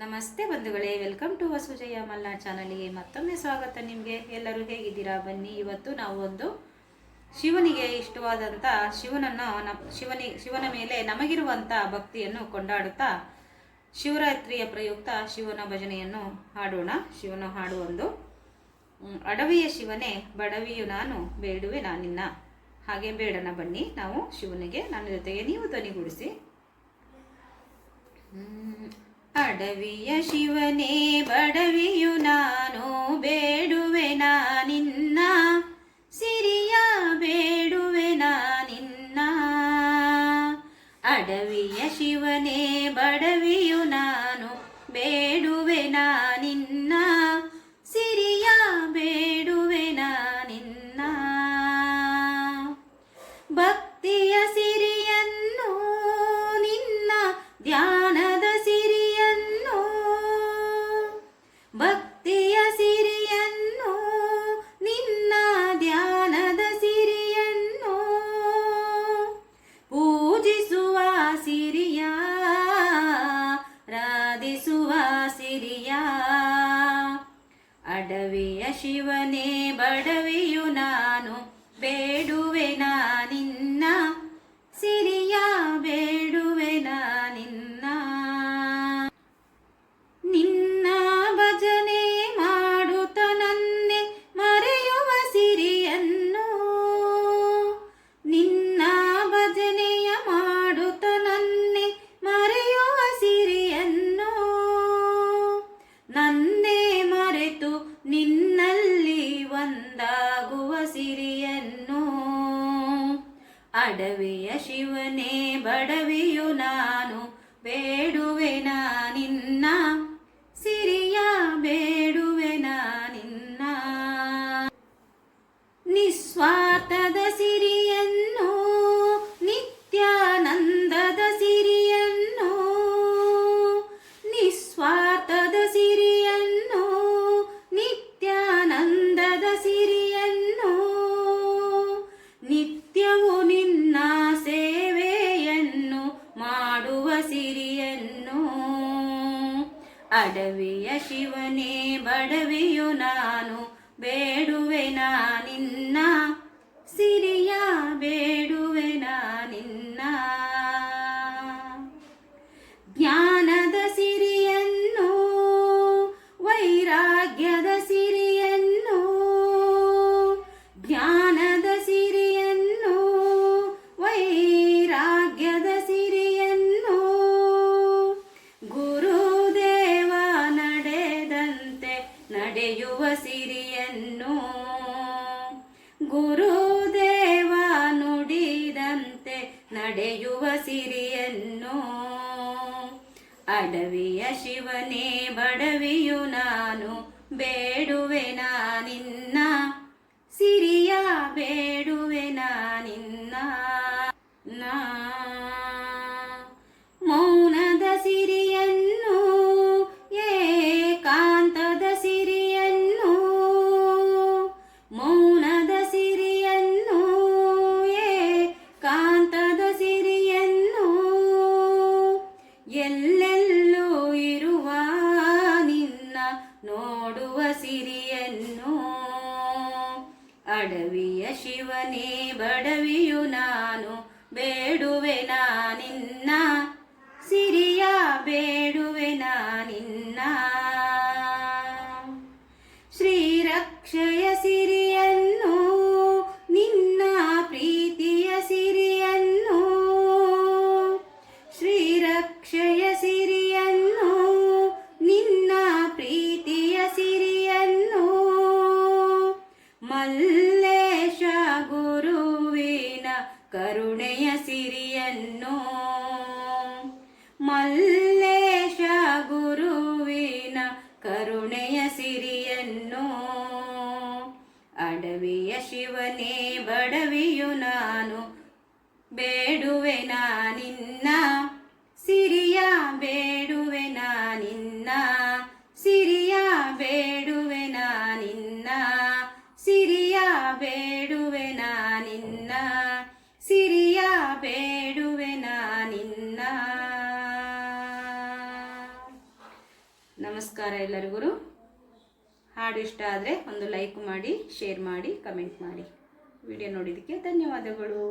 ನಮಸ್ತೆ ಬಂಧುಗಳೇ, welcome to ವಸುಜಯ Malnad ಚಾನಲ್ಗೆ ಮತ್ತೊಮ್ಮೆ ಸ್ವಾಗತ ನಿಮಗೆ. ಎಲ್ಲರೂ ಹೇಗಿದ್ದೀರಾ? ಬನ್ನಿ, ಇವತ್ತು ನಾವು ಒಂದು ಶಿವನಿಗೆ ಇಷ್ಟವಾದಂಥ ಶಿವನನ್ನು ನಮ್ಮ ಶಿವನಿ, ಶಿವನ ಮೇಲೆ ನಮಗಿರುವಂಥ ಭಕ್ತಿಯನ್ನು ಕೊಂಡಾಡುತ್ತಾ ಶಿವರಾತ್ರಿಯ ಪ್ರಯುಕ್ತ ಶಿವನ ಭಜನೆಯನ್ನು ಹಾಡೋಣ. ಶಿವನ ಹಾಡು ಒಂದು ಅಡವಿಯ ಶಿವನೇ, ಬಡವಿಯು ನಾನು, ಬೇಡುವೆ ನಾನಿನ್ನ ಹಾಗೆ ಬೇಡನ ಬನ್ನಿ, ನಾವು ಶಿವನಿಗೆ, ನನ್ನ ಜೊತೆಗೆ ನೀವು ಧ್ವನಿಗೂಡಿಸಿ. ಅಡವಿಯ ಶಿವನೇ ಬಡವಿಯು ನಾನು ಬೇಡುವೆ ನಿನ್ನ ಅಡವಿಯ ಶಿವನೇ ಬಡವಿಯು ನಾನು ಬೇಡುವೆ ನಾನಿನ್ನ ಸಿರಿಯ ಬೇಡುವೆ ಬಡವಿಯು ನಾನು ಬೇಡುವೆ ನಿನ್ನ ಅಡವಿಯ ಶಿವನೇ ಬಡವಿಯು ನಾನು. ಸಿರಿಯನ್ನು ಗುರುದೇವ ನುಡಿದಂತೆ ನಡೆಯುವ ಸಿರಿಯನ್ನು. ಅಡವಿಯ ಶಿವನೇ, ಬಡವಿಯು ನಾನು, ಬೇಡುವೆ ನಿನ್ನ. ಸಿರಿಯ ಬೇಡುವೆ ನಿನ್ನ. ನಾ ಶಿವನೇ ಬಡವಿಯು ನಾನು ಬೇಡುವೆ ನಿನ್ನ. ಸಿರಿಯ ಬೇಡುವೆ ನಿನ್ನ. ಕರುಣೆಯ ಸಿರಿಯನ್ನು ಮಲ್ಲೇಶ ಗುರುವಿನ ಕರುಣೆಯ ಸಿರಿಯನ್ನು ಅಡವಿಯ ಶಿವನೇ ಬಡವಿಯು ನಾನು ಬೇಡುವೆ ನಾನಿನ್ನ ಸಿರಿಯ ಬೇಡುವೆ ನಾನಿನ್ನ ಸಿರಿಯ ಬೇಡುವೆ ನಾನಿನ್ನ ಸಿರಿಯ ಬೇಡುವೆ ನಾನು ಸಿರಿಯ ಬೇಡುವೆ ನಿನ್ನ. ನಮಸ್ಕಾರ ಎಲ್ಲರಿಗೂ. ಹಾಡು ಇಷ್ಟ ಆದರೆ ಒಂದು ಲೈಕ್ ಮಾಡಿ ಶೇರ್ ಮಾಡಿ ಕಮೆಂಟ್ ಮಾಡಿ. ವಿಡಿಯೋ ನೋಡಿದ್ದಕ್ಕೆ ಧನ್ಯವಾದಗಳು.